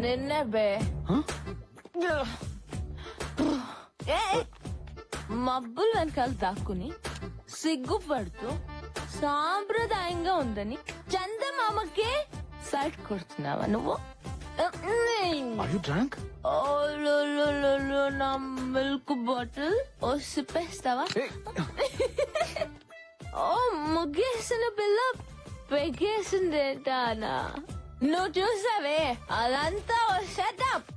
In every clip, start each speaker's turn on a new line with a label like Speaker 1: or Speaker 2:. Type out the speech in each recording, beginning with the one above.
Speaker 1: నిన్నే బే. మబ్బులు వెనకాల దాక్కుని సిగ్గుపడుతూ సాంప్రదాయంగా ఉందని చందమామకే సైట్ కొడుతున్నావా నువ్వు? నా మిల్క్ బాటిల్ ఓ సిప్పేస్తావా ఓ ముగ్గేసిన పిల్ల నువ్వు చూసావే అదంతా ఓ సెటప్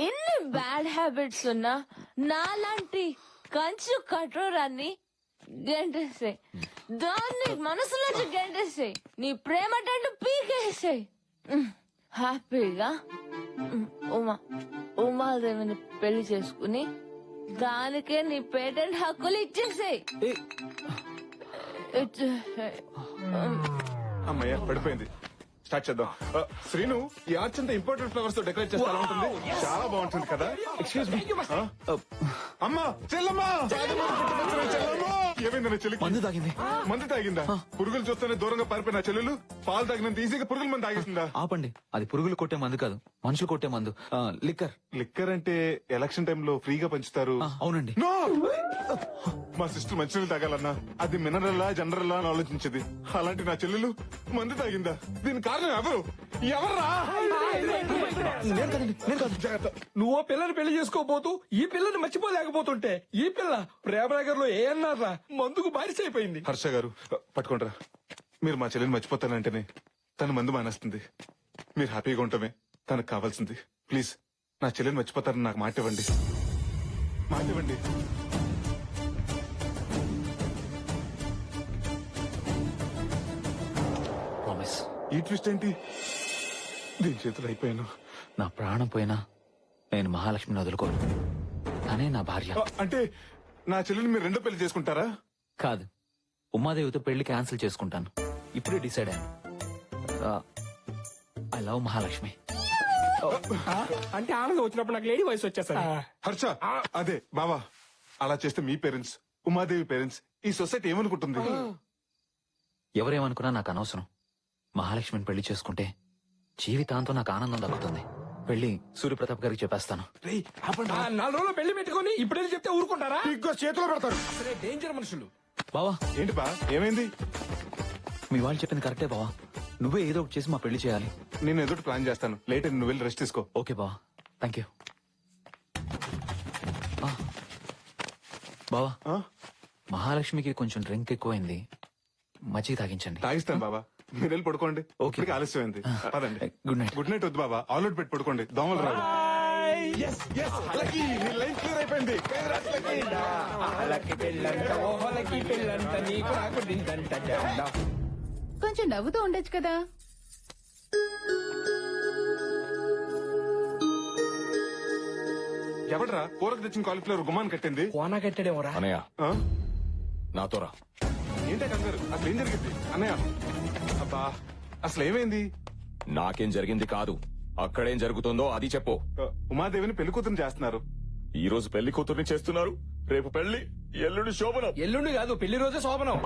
Speaker 1: ఎన్ని బ్యాడ్ హ్యాబిట్స్ ఉన్నా నాలాంటి కంచు కఠోరాన్ని గెంటేసాయి. దాన్ని మనసులోంచి గెంటేసాయి. నీ ప్రేమ టంటు పీకేసాయి. హ్యాపీగా ఉమా ఉమాదేవిని పెళ్ళి చేసుకుని దానికే నీ పేటెంట్ హక్కులు ఇచ్చేసాయి.
Speaker 2: అమ్మయ్య పడిపోయింది. స్టార్ట్ చేద్దాం. ఆ, శ్రీను ఈ ఆర్చ్ అంతా ఇంపార్టెంట్ ఫ్లవర్స్తో డెకరేట్ చేస్తా ఎలా ఉంటుంది? చాలా బాగుంటుంది కదా? ఎక్స్క్యూజ్ మీ అమ్మా చెల్లమ్మా! చెల్లమ్మా నా చెల్లికి
Speaker 3: మందు తాగింది.
Speaker 2: మందు తాగిందా? పురుగులు చూస్తేనే దూరంగా పారిపోయిన చెల్లెలు? పాలు తాగినంత ఈజీగా పురుగుల మంది తాగేసిందా?
Speaker 3: ఆపండి. అది పురుగులు కొట్టే మందు కాదు. మనుషులు కొట్టే మందు. ఆ, లిక్కర్.
Speaker 2: లిక్కర్ అంటే ఎలక్షన్ టైంలో ఫ్రీగా పంచుతారు.
Speaker 3: ఆ, అవునండి.
Speaker 2: నో! మా సిస్టర్ మంచినీళ్ళు తాగాలన్నా. అది మినరల్లా జనరల్లా అని ఆలోచించేది. అలాంటి నా చెల్లెలు మందు తాగిందా? దీని కారణం ఎవరు? ఎవర్రా?
Speaker 3: నేను కాదండి నేను కాదు.
Speaker 2: జాగ్రత్త.
Speaker 4: నువ్వు ఓ పిల్లని పెళ్ళి చేసుకోబోతూ ఈ పిల్లని మర్చిపోలేకపోతుంటే ఈ పిల్ల ప్రేమనగర్లో ఏ అన్నారా మందుకు బారిస అయిపోయింది
Speaker 2: హర్ష గారు పట్టుకుంటారా? మీరు మా చెల్లెని మర్చిపోతానంటేనే తను మందు మానేస్తుంది. మీరు హ్యాపీగా ఉండటమే తనకు కావాల్సింది. ప్లీజ్ నా చెల్లెని మర్చిపోతారని నాకు మాట ఇవ్వండి. మాట ఇవ్వండి.
Speaker 3: ప్రామిస్
Speaker 2: ఈ ట్విస్ట్ ఏంటి? దీని చేతులు అయిపోయాను.
Speaker 3: నా ప్రాణం పోయినా నేను మహాలక్ష్మిని వదులుకోను. తనే నా భార్య.
Speaker 2: అంటే నా చెల్లెని మీరు రెండో పెళ్ళి చేసుకుంటారా?
Speaker 3: కాదు. ఉమాదేవితో పెళ్ళి క్యాన్సిల్ చేసుకుంటాను. ఇప్పుడే డిసైడ్ అయ్యాను. I love Mahalakshmi.
Speaker 4: అంటే ఆనందం వచ్చినప్పుడు నాకు లేడీ వయసు వచ్చేసరి
Speaker 2: హర్ష అదే బావా అలా చేస్తే మీ పేరెంట్స్ ఉమాదేవి పేరెంట్స్ ఈ సొసైటీ ఏమనుకుంటుంది?
Speaker 3: ఎవరేమనుకున్నా నాకు అనవసరం. మహాలక్ష్మిని పెళ్ళి చేసుకుంటే జీవితాంతం నాకు ఆనందం దక్కుతుంది. పెళ్ళి సూర్యప్రతాప్ గారికి చెప్పేస్తాను.
Speaker 4: నాలుగు రోజులు పెళ్ళి పెట్టుకుని ఇప్పుడే చెప్తే ఊరుకుంటారా?
Speaker 2: చేతిలో పెడతారు
Speaker 4: అసలే డేంజర్ మనుషులు.
Speaker 3: బావా.
Speaker 2: ఏంటి బా? ఏమైంది?
Speaker 3: మీ వాళ్ళు చెప్పింది కరెక్టే బావా. నువ్వే ఏదో ఒకటి చేసి మా పెళ్ళి చేయాలి.
Speaker 2: నేను ఎదుటి ప్లాన్ చేస్తాను. లేట్ నువ్వు వెళ్ళి రెస్ట్ తీసుకో.
Speaker 3: ఓకే బావా. థ్యాంక్ యూ ఆ. బావా.
Speaker 2: ఆ?
Speaker 3: మహాలక్ష్మికి కొంచెం డ్రింక్ ఎక్కువైంది. మజ్జిగ తాగించండి.
Speaker 2: తాగిస్తాను బాబా మీరు వెళ్ళి పడుకోండి.
Speaker 3: ఓకే.
Speaker 2: ఇప్పటికే ఆలస్యమైంది. పదండి.
Speaker 3: గుడ్ నైట్
Speaker 2: గుడ్ నైట్ వద్దు బాబా. ఆల్అౌట్ పెట్టి పడుకోండి. దోమలు అయిపోయింది.
Speaker 5: కొంచెం నవ్వుతూ ఉండొచ్చు కదా.
Speaker 2: ఎవడరా? కూరకు తెచ్చిన కాలిఫ్లవర్ గుమాన్ కట్టింది.
Speaker 4: కోనా కట్టాడేమోరా.
Speaker 6: అనయ్య.
Speaker 2: ఆ?
Speaker 6: నాతో రా
Speaker 2: ఏంటే కంగారు? అసలు ఏం జరిగింది. అన్నయ్య. అబ్బా అసలు ఏమైంది
Speaker 6: నాకేం జరిగింది కాదు. అక్కడేం జరుగుతుందో అది చెప్పు.
Speaker 2: ఉమాదేవిని పెళ్ళి కూతురు చేస్తున్నారు.
Speaker 6: ఈ రోజు పెళ్ళి కూతుర్ని చేస్తున్నారు. రేపు పెళ్ళి ఎల్లుండి శోభనం.
Speaker 4: ఎల్లుండి కాదు పెళ్ళి రోజే శోభనం.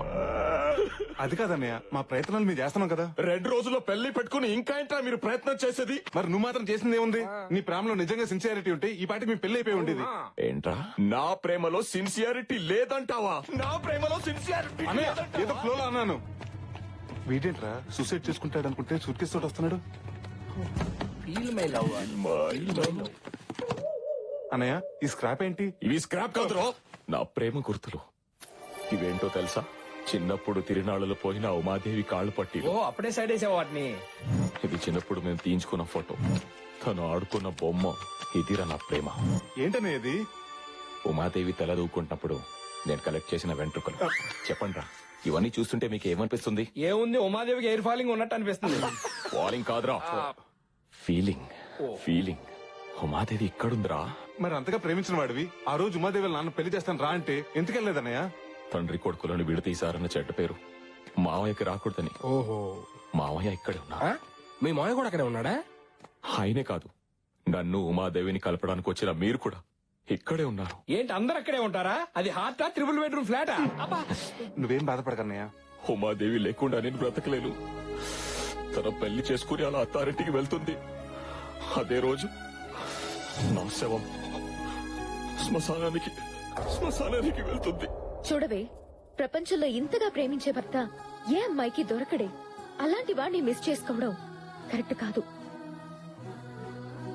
Speaker 2: అది కాదన్నయ్య మా ప్రయత్నాలు మేము చేస్తున్నాం కదా.
Speaker 6: రెండు రోజుల్లో పెళ్ళి పెట్టుకుని ఇంకా ఏంట్రా మీరు ప్రయత్నం చేసేది?
Speaker 2: మరి నువ్వు మాత్రం చేసింది ఏముంది? నీ ప్రేమలో నిజంగా సిన్సియారిటీ ఉంటే ఈ పాటికి మీ పెళ్ళి అయిపోయి ఉండేది.
Speaker 6: ఏంట్రా? నా ప్రేమలో సిన్సియారిటీ లేదంటావా? నా ప్రేమలో సిన్సియారిటీ
Speaker 2: అన్నయ్య ఏదో ఫ్లోలో అన్నాను. వీడేంట్రా? సూసైడ్ చేసుకుంటాడు అనుకుంటే సూట్ కేసు తోటి వస్తున్నాడు అన్నయ్య ఈ స్క్రాప్ ఏంటి?
Speaker 6: ఇవి స్క్రాప్ కాదురో. నా ప్రేమ గుర్తులు. ఇవేంటో తెలుసా? చిన్నప్పుడు తిరునాళ్ళలో పోయిన ఉమాదేవి కాళ్ళు పట్టి
Speaker 4: ఓ అప్పుడే సైడ్ వేసావు వాటిని.
Speaker 6: ఇది చిన్నప్పుడు మేము తీయించుకున్న ఫోటో. తను ఆడుకున్న బొమ్మ. ఇదిరా నా ప్రేమ.
Speaker 2: ఏంటన్నయ్య ఇది?
Speaker 6: ఉమాదేవి తల దూకుంటున్నప్పుడు నేను కలెక్ట్ చేసిన వెంట్రుకలు. చెప్పండి రా ఇవన్నీ చూస్తుంటే మీకు ఏమనిపిస్తుంది?
Speaker 4: ఏముంది ఉమాదేవికి ఎయిర్ ఫాలింగ్ ఉన్నట్టు అనిపిస్తుంది.
Speaker 6: ఫాలింగ్ కాదురా. Feeling feeling. ఉమాదేవి ఇక్కడుందిరా.
Speaker 2: మరి అంతగా ప్రేమించిన వాడివి? ఆ రోజు ఉమాదేవి వాళ్ళ నాన్న పెళ్ళి చేస్తాను రా అంటే ఎందుకు వెళ్ళలేదన్నయ్య?
Speaker 6: తండ్రి కొడుకులను విడతీశారన్న చెడ్డ పేరు. మావయ్యకి రాకూడదని.
Speaker 4: ఓహో.
Speaker 6: మావయ్య ఇక్కడే ఉన్నా.
Speaker 4: మీ మాయ కూడా అక్కడే ఉన్నాడా?
Speaker 6: ఆయనే కాదు. నన్ను ఉమాదేవిని కలపడానికి వచ్చిన మీరు కూడా. ఇక్కడే ఉన్నారు.
Speaker 4: ఏంటి అందరు అక్కడే ఉంటారా? అది హార్టా త్రిబుల్ బెడ్రూమ్ ఫ్లాటా? అబ్బా!
Speaker 2: నువ్వేం బాధపడకన్నయ్య?
Speaker 6: ఉమాదేవి లేకుండా నేను బ్రతకలేను. తన పెళ్ళి చేసుకుని అలా అత్తారింటికి వెళ్తుంది. అదే రోజు నా శవం శ్మశానానికి శ్మశానానికి వెళ్తుంది.
Speaker 7: చూడవే ప్రపంచంలో ఇంతగా ప్రేమించే భర్త ఏ అమ్మాయికి దొరకడే? అలాంటి వాడిని మిస్ చేసుకోవడం కరెక్ట్ కాదు.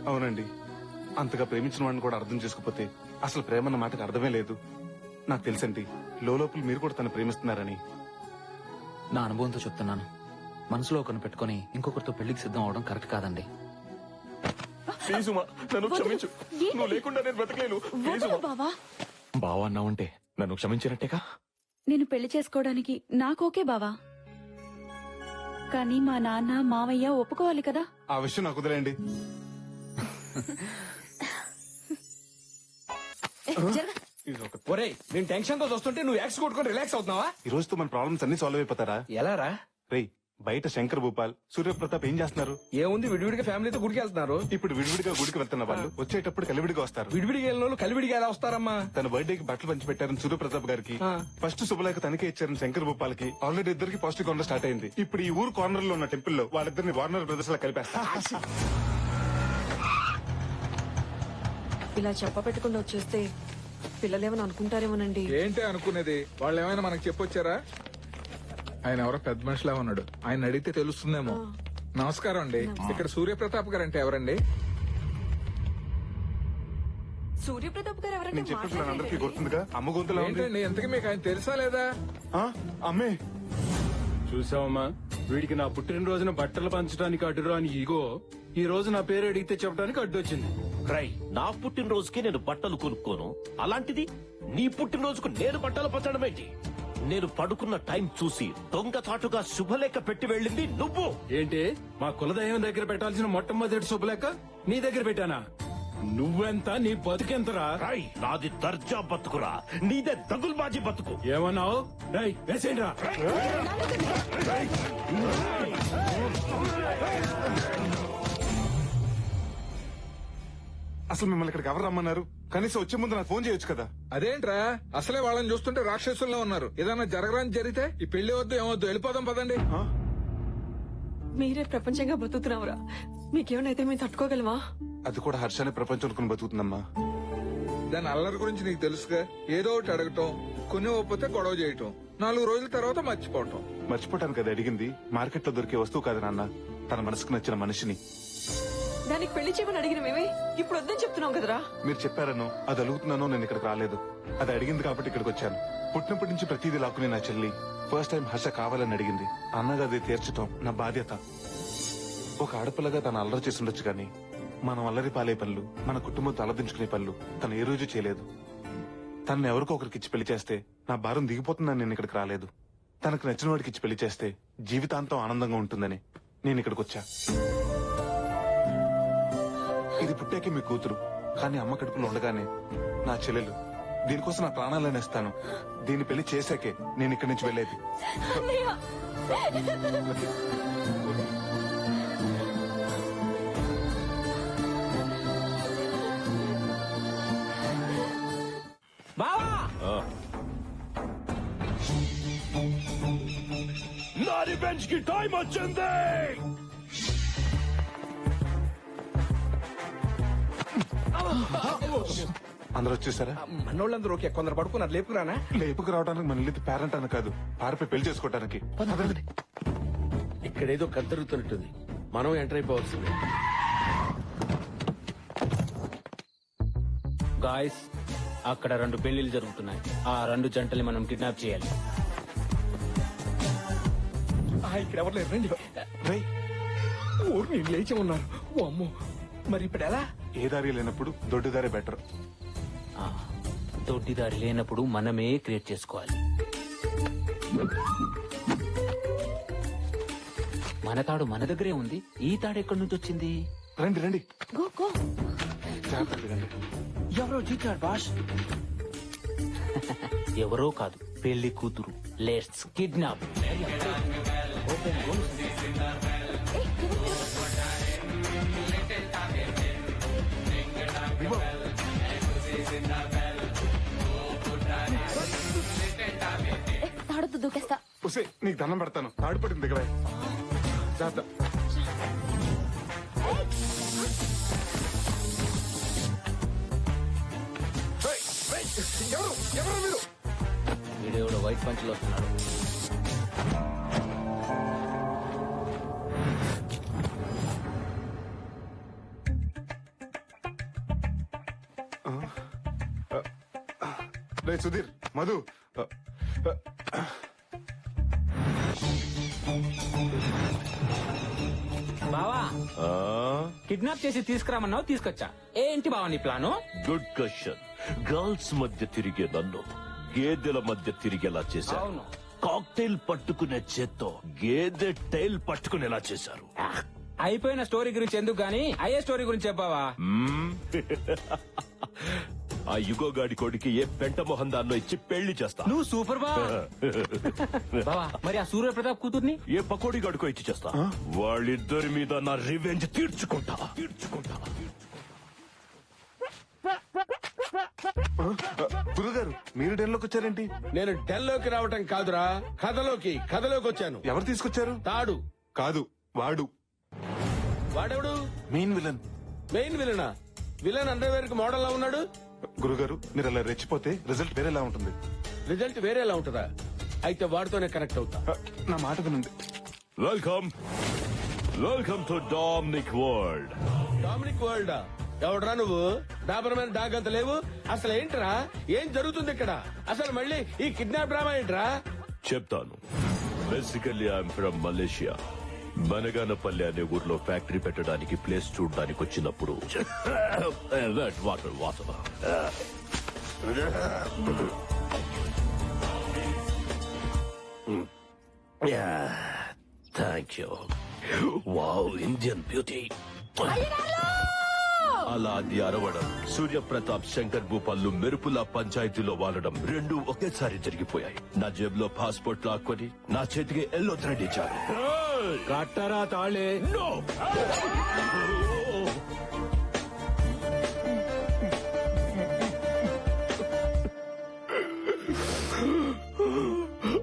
Speaker 2: అవునండి. అంతగా ప్రేమించిన వాడిని కూడా అర్థం చేసుకోకపోతే అసలు ప్రేమ అన్న మాటకు అర్థమే లేదు. నాకు తెలుసండి లోపల మీరు కూడా తను ప్రేమిస్తున్నారని.
Speaker 3: నా అనుభవంతో చెప్తున్నాను. మనసులో ఒకరిని పెట్టుకొని ఇంకొకరితో పెళ్ళికి సిద్ధం అవడం కరెక్ట్ కాదండి.
Speaker 6: ప్లీజ్ ఉమా నన్ను క్షమించు. నువ్వు లేకుండా నేను బ్రతకలేను. ప్లీజ్ ఉమా.
Speaker 5: బావా.
Speaker 6: బావా అన్నావంటే నన్ను క్షమించినట్టేగా?
Speaker 5: నేను పెళ్ళి చేసుకోవడానికి నాకోకే బావా. కానీ మా నాన్న మావయ్య ఒప్పుకోవాలి కదా?
Speaker 2: ఆ విషయం నాకు వదిలేయండి. ఒక-
Speaker 4: ఒరేయ్ నేను టెన్షన్తో చూస్తుంటే నువ్వు యాక్స్ కొట్టుకొని రిలాక్స్ అవుతున్నావా?
Speaker 2: ఈ రోజుతో మన ప్రాబ్లమ్స్ అన్ని సాల్వ్ అయిపోతారా?
Speaker 4: ఎలా రా?
Speaker 2: రేయ్ బయట శంకర్ భూపాల్ సూర్యప్రతాప్ ఏం చేస్తున్నారు?
Speaker 4: ఏముంది విడివిడిగా ఫ్యామిలీతో గుడికి వెళ్తున్నారు
Speaker 2: ఇప్పుడు విడివిడిగా గుడికి వెళ్తున్న వాళ్ళు వచ్చేటప్పుడు కలివిడిగా వస్తారు.
Speaker 4: విడివిడిగా వెళ్ళిన వాళ్ళు కలివిడిగా ఎలా వస్తారమ్మా?
Speaker 2: తన బర్త్డేకి బట్టలు పంచి పెట్టారని సూర్యప్రతాప్ గారికి. ఫస్ట్ శుభలేఖ తనకే ఇచ్చారని శంకర్ భూపాల్కి ఆల్రెడీ ఇద్దరికి పాజిటివ్ కౌంటర్ స్టార్ట్ అయింది. ఇప్పుడు ఈ ఊరు కార్నర్లో ఉన్న టెంపుల్లో వాళ్ళిద్దరిని వార్నర్ బ్రదర్స్ లా కలిపేస్తా
Speaker 8: ఇలా చెప్ప పెట్టకుండా వచ్చేస్తే పిల్లలేమని అనుకుంటారేమోనండి.
Speaker 9: ఏంటి అనుకునేది? వాళ్ళు ఏమైనా మనకు చెప్పొచ్చారా? ఆయన ఎవరో పెద్ద మనిషిలా ఉన్నాడు. ఆయన అడిగితే తెలుస్తుందేమో. నమస్కారం అండి. ఇక్కడ సూర్యప్రతాప్ గారు అంటే ఎవరండి?
Speaker 8: సూర్యప్రతాప్ గారు ఎవరంటే
Speaker 2: నేను చెప్పిన ప్లాన్ అందరికీ గుర్తుందిగా? అమ్మ గొంతులా ఉంది?
Speaker 9: ఏంటండి? ఎంతకి మీకు ఆయన తెలుసా లేదా?
Speaker 2: ఆ? అమ్మే.
Speaker 10: చూసావమ్మా? వీడికి నా పుట్టినరోజున బట్టలు పంచడానికి అడ్డురా అని ఈగో ఈ రోజు నా పేరు అడిగితే చెప్పడానికి అడ్డొచ్చింది.
Speaker 11: రై నా పుట్టినరోజుకి నేను బట్టలు కొనుక్కోను అలాంటిది నీ పుట్టినరోజుకు నేను బట్టలు పంచడం ఏంటి నేను పడుకున్న టైం చూసి దొంగచాటుగా శుభలేఖ పెట్టి వెళ్ళింది నువ్వు
Speaker 10: ఏంటి మా కులదైవం దగ్గర పెట్టాల్సిన మొట్టమొదటి శుభలేక నీ దగ్గర పెట్టానా నువ్వెంత నీ బతుకెంతరా
Speaker 11: రై నాది దర్జా బతుకురా నీదే దగుల్బాజీ బతుకు
Speaker 10: ఏమన్నావు రై వేసేయండి రా
Speaker 2: అసలు మిమ్మల్ని ఇక్కడికి ఎవరు రమ్మన్నారు? కనీసం వచ్చే ముందు నాకు ఫోన్ చేయొచ్చు కదా?
Speaker 9: అదేంట్రా? అసలే వాళ్ళని చూస్తుంటే రాక్షసుల్లో ఉన్నారు. ఏదైనా జరగరాని జరిగితే ఈ పెళ్ళి వద్దు ఏమొద్దు వెళ్ళిపోదాం పదండి?
Speaker 8: మీరే ప్రపంచంగా బతుకుతున్నావురా. మీకేమైనా మేము తట్టుకోగలమా?
Speaker 2: అది కూడా హర్షాన్ని ప్రపంచం అనుకుని బతుకుతుందమ్మా.
Speaker 9: దాని అల్లరి గురించి నీకు తెలుసుగా? ఏదో ఒకటి అడగటం కొన్ని ఒప్పితే గొడవ చేయటం నాలుగు రోజుల తర్వాత మర్చిపోవటం.
Speaker 2: మర్చిపోవటానికి అది అడిగింది. మార్కెట్లో దొరికే వస్తువు కాదు నాన్న. తన మనసుకు నచ్చిన మనిషిని.
Speaker 8: దానికి పెళ్ళి చేయమని అడిగిన మేమే ఇప్పుడు వద్దని చెప్తున్నాం కదరా.
Speaker 2: మీరు చెప్పారను అది అడుగుతున్నానో నేను ఇక్కడికి రాలేదు. అది అడిగింది కాబట్టి ఇక్కడికి వచ్చాను. పుట్టినప్పటి నుంచి ప్రతిదీ లాక్కునే నా చెల్లి. ఫస్ట్ టైం హర్ష కావాలని అడిగింది. అన్నగా అది తీర్చటం నా బాధ్యత. ఒక ఆడపిల్లగా తను అల్లరి చేసిండొచ్చు కానీ మనం అల్లరి పాలే పనులు మన కుటుంబం తలదించుకునే పనులు తను ఏ రోజు చేయలేదు. తనని ఎవరికో ఒకరికి ఇచ్చి పెళ్ళి చేస్తే నా భారం దిగిపోతుందని నేను ఇక్కడికి రాలేదు. తనకు నచ్చిన వాడికి ఇచ్చి పెళ్ళి చేస్తే జీవితాంతం ఆనందంగా ఉంటుందని నేను ఇక్కడికి వచ్చా. ఇది పుట్టాకే మీ కూతురు. కానీ అమ్మ కడుపులో ఉండగానే నా చెల్లెలు దీనికోసం నా ప్రాణాలను ఇస్తాను దీన్ని పెళ్ళి చేశాకే నేను ఇక్కడి నుంచి వెళ్ళేది.
Speaker 4: బావా!
Speaker 11: నా రివెంజ్కి టైం వచ్చింది
Speaker 2: అందరూ వచ్చేసారా?
Speaker 4: మనోళ్ళందరూ ఓకే కొందరు పడుకున్నారు లేపుకురానా?
Speaker 2: లేపుకు రావడానికి మన ఇల్లు పేరెంట్ అని కాదు పారిపోయి పెళ్ళి చేసుకోవడానికి
Speaker 10: ఇక్కడేదో కద్దరుగుతున్నట్టుంది మనం ఎంటర్ అయిపోవాల్సిందే.
Speaker 12: గాయస్ అక్కడ రెండు పెళ్ళిళ్ళు జరుగుతున్నాయి. ఆ రెండు జంటల్ని మనం కిడ్నాప్ చేయాలి.
Speaker 4: ఇక్కడ ఎవరు లేరు రండి.
Speaker 2: రేయ్,
Speaker 4: ఊరు లేచి ఉన్నారు. ఓ అమ్మో. మరి ఇప్పుడు ఎలా?
Speaker 2: ఏ దారి లేనప్పుడు దొడ్డు దారి బెటర్
Speaker 12: ఆ, దొడ్డిదారి లేనప్పుడు మనమే క్రియేట్ చేసుకోవాలి. మన తాడు మన దగ్గరే ఉంది. ఈ తాడు ఎక్కడి నుంచి వచ్చింది?
Speaker 2: రండి రండి.
Speaker 7: Go go.
Speaker 2: జాగ్రత్తగా రండి.
Speaker 12: ఎవరో జీతాడు బాష్ ఎవరో కాదు పెళ్ళి కూతురు. లెట్స్ కిడ్నాప్
Speaker 7: తాడొద్దు దూకేస్తా
Speaker 2: ఉసే నీకు దండం పెడతాను. తాడు పడింది దిగవే. జాగ్రత్త. ఏయ్, ఏయ్, ఎవరు? ఎవరు మీరు?
Speaker 12: వీడేవాడు వైట్ పంచులు వస్తున్నాడు.
Speaker 2: రే సుధీర్ మధు.
Speaker 11: ఆ
Speaker 12: కిడ్నాప్ చేసి తీసుకురామన్నావు తీసుకొచ్చా. ఏంటి బావా నీ ప్లాను?
Speaker 11: గుడ్ క్వశ్చన్ గర్ల్స్ మధ్య తిరిగే నన్ను గేదెల మధ్య తిరిగేలా చేశారు.
Speaker 12: అవును.
Speaker 11: కాక్టైల్ పట్టుకునే చేత్తో గేదె టైల్ పట్టుకునేలా చేశారు.
Speaker 12: అయిపోయిన స్టోరీ గురించి ఎందుకు గానీ అయ్యే స్టోరీ గురించి చెప్పావా?
Speaker 11: మ్మ్. ఆ యుగోగాడి కొడుకి ఏ పెంట మొహం దాన్నో ఇచ్చి పెళ్ళి చేస్తా.
Speaker 12: నువ్వు సూపర్ బావా మరి ఆ సూర్య ప్రతాప్ కూతుర్ని?
Speaker 11: ఏ పకోడి గడుకో ఇచ్చి చేస్తా. వాళ్ళిద్దరి మీద నా రివెంజ్ తీర్చుకుంటా. తీర్చుకుంటా.
Speaker 2: గురుగారు మీరు డెన్లోకి వచ్చారేంటి?
Speaker 13: నేను డెల్లోకి రావటం కాదురా కథలోకి కథలోకి వచ్చాను.
Speaker 2: ఎవరు తీసుకొచ్చారు?
Speaker 13: తాడు.
Speaker 2: కాదు వాడు.
Speaker 13: వాడెవడు?
Speaker 2: Main villain.
Speaker 13: మెయిన్ విలనా? విలన్ అండర్వేర్కి మోడల్ లా ఉన్నాడు?
Speaker 2: గురుగారు మీరు అలా రెచ్చిపోతే రిజల్ట్ వేరేలా ఉంటుంది.
Speaker 13: రిజల్ట్ వేరేలా ఉంటుందా? అయితే వాడితోనే కనెక్ట్ అవుతా.
Speaker 2: నా మాట వినండి.
Speaker 11: Welcome welcome to Dominic world
Speaker 13: Dominic world ఎవడరా నువ్వు? డాబర్ మీద డాగ్ అంత లేవు? అసలు ఏంట్రా? ఏం జరుగుతుంది ఇక్కడ? అసలు మళ్ళీ ఈ కిడ్నాప్ డ్రామా ఏంట్రా?
Speaker 11: చెప్తాను. Basically I'm from Malaysia Banaganapalli అనే ఊర్లో ఫ్యాక్టరీ పెట్టడానికి ప్లేస్ చూడడానికి వచ్చినప్పుడు water water thank you. Wow Indian beauty. అలా అది అరవడం సూర్యప్రతాప్ శంకర్ భూపాల్లు మెరుపుల పంచాయతీలో వాలడం రెండు ఒకేసారి జరిగిపోయాయి. నా జేబులో పాస్పోర్ట్ లాక్కొని నా చేతికి ఎల్లో థ్రెడ్ ఇచ్చారు.
Speaker 12: కట్టరా తాళే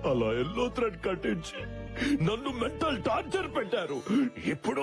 Speaker 11: అలా ఎల్లో థ్రెడ్ కట్టించి నన్ను మెంటల్ టార్చర్ పెట్టారు. ఇప్పుడు